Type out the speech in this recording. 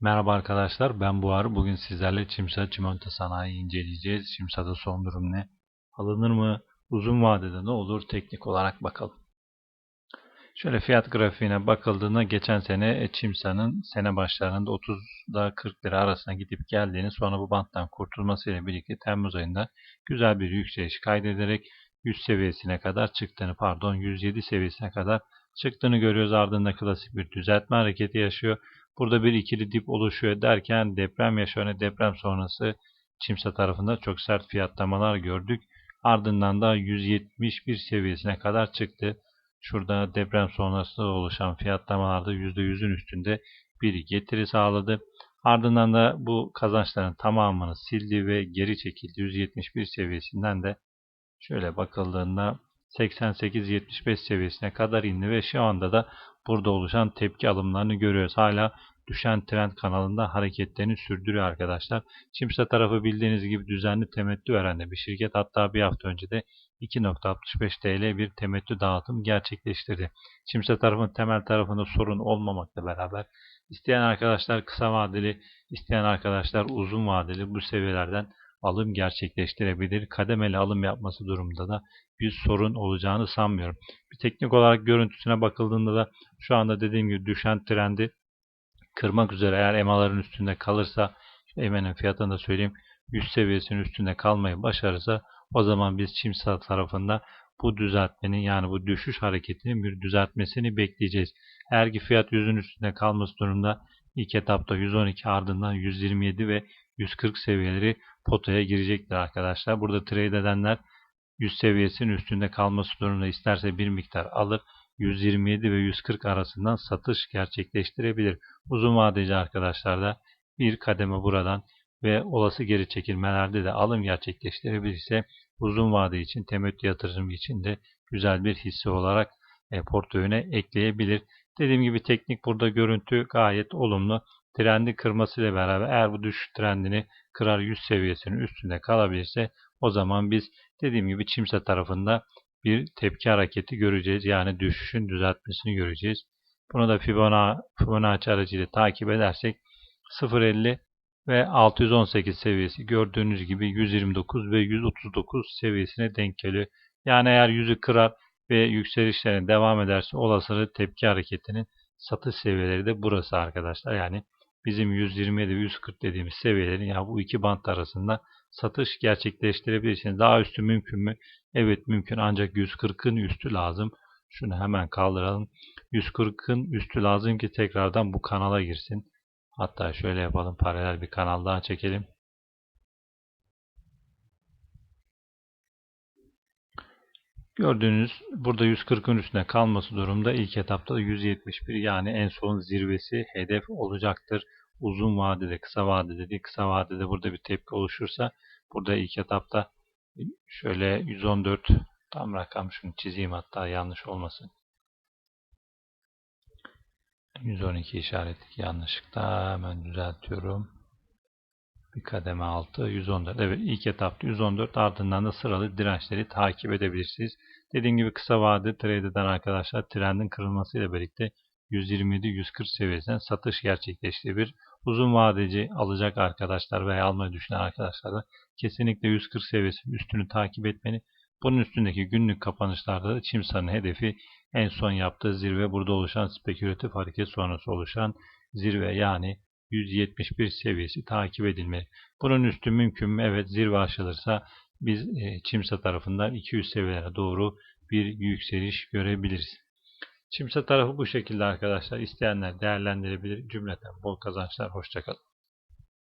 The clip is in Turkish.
Merhaba arkadaşlar, ben Buhar. Bugün sizlerle Çimsa Çimento Sanayi inceleyeceğiz. Çimsa'da son durum ne? Alınır mı? Uzun vadede ne olur? Teknik olarak bakalım. Şöyle fiyat grafiğine bakıldığında geçen sene e, Çimsa'nın sene başlarında 30'da 40 lira arasına gidip geldiğini sonra bu banttan kurtulmasıyla birlikte Temmuz ayında güzel bir yükseliş kaydederek 100 seviyesine kadar çıktığını pardon 107 seviyesine kadar çıktığını görüyoruz. Ardında klasik bir düzeltme hareketi yaşıyor. Burada bir ikili dip oluşuyor derken deprem yaşanıyor. Deprem sonrası Çimsa tarafında çok sert fiyatlamalar gördük. Ardından da 171 seviyesine kadar çıktı. Şurada deprem sonrası oluşan fiyatlamalarda %100'ün üstünde bir getiri sağladı. Ardından da bu kazançların tamamını sildi ve geri çekildi. 171 seviyesinden de şöyle bakıldığında 88-75 seviyesine kadar indi ve şu anda da burada oluşan tepki alımlarını görüyoruz. Hala düşen trend kanalında hareketlerini sürdürüyor arkadaşlar. Çimsa tarafı bildiğiniz gibi düzenli temettü veren de bir şirket. Hatta bir hafta önce de 2.65 TL bir temettü dağıtım gerçekleştirdi. Çimsa tarafının temel tarafında sorun olmamakla beraber isteyen arkadaşlar kısa vadeli, isteyen arkadaşlar uzun vadeli bu seviyelerden alım gerçekleştirebilir. Kademeli alım yapması durumunda da bir sorun olacağını sanmıyorum. Bir teknik olarak görüntüsüne bakıldığında da şu anda dediğim gibi düşen trendi kırmak üzere eğer EMA'ların üstünde kalırsa EMA'nın fiyatını da söyleyeyim 100 seviyesinin üstünde kalmayı başarırsa o zaman biz Çimsa tarafında bu düzeltmenin yani bu düşüş hareketinin bir düzeltmesini bekleyeceğiz. Eğer ki fiyat 100'ün üstünde kalması durumda ilk etapta 112 ardından 127 ve 140 seviyeleri potaya girecektir arkadaşlar. Burada trade edenler 100 seviyesinin üstünde kalması durumunda isterse bir miktar alır. 127 ve 140 arasından satış gerçekleştirebilir. Uzun vadeci arkadaşlar da bir kademe buradan ve olası geri çekilmelerde de alım gerçekleştirebilirse uzun vade için temettü yatırımı için de güzel bir hisse olarak e, portföyüne ekleyebilir. Dediğim gibi teknik burada görüntü gayet olumlu. Trendi kırmasıyla beraber eğer bu düşüş trendini kırar 100 seviyesinin üstünde kalabilirse o zaman biz dediğim gibi Çimsa tarafında bir tepki hareketi göreceğiz. Yani düşüşün düzeltmesini göreceğiz. Bunu da Fibonacci aracıyla takip edersek 0.50 ve 618 seviyesi gördüğünüz gibi 129 ve 139 seviyesine denk geliyor. Yani eğer yüzü kırar ve yükselişlerine devam ederse olasılığı tepki hareketinin satış seviyeleri de burası arkadaşlar. Yani bizim 127 ve 140 dediğimiz seviyelerin ya bu iki bant arasında satış gerçekleştirebilirsiniz. Daha üstü mümkün mü? Evet mümkün ancak 140'ın üstü lazım. Şunu hemen kaldıralım. 140'ın üstü lazım ki tekrardan bu kanala girsin. Hatta şöyle yapalım. Paralel bir kanal daha çekelim. Gördüğünüz burada 140'ın üstüne kalması durumda ilk etapta da 171 yani en son zirvesi hedef olacaktır. Uzun vadede, kısa vadede değil, kısa vadede burada bir tepki oluşursa burada ilk etapta şöyle 114 tam rakam şunu çizeyim hatta yanlış olmasın. 112 işaretli yanlışlıkla hemen düzeltiyorum. Bir kademe altı 114. Evet ilk etapta 114 ardından da sıralı dirençleri takip edebilirsiniz. Dediğim gibi kısa vade trade eden arkadaşlar trendin kırılmasıyla birlikte 127-140 seviyesinden satış gerçekleştirebilir. Uzun vadeci alacak arkadaşlar veya almayı düşünen arkadaşlar da kesinlikle 140 seviyesinin üstünü takip etmeni. Bunun üstündeki günlük kapanışlarda da Çimsa'nın hedefi en son yaptığı zirve burada oluşan spekülatif hareket sonrası oluşan zirve yani 171 seviyesi takip edilmeli. Bunun üstü mümkün mü? Evet zirve aşılırsa biz e, Çimsa tarafından 200 seviyelere doğru bir yükseliş görebiliriz. Çimsa tarafı bu şekilde arkadaşlar. İsteyenler değerlendirebilir. Cümleten bol kazançlar. Hoşçakalın.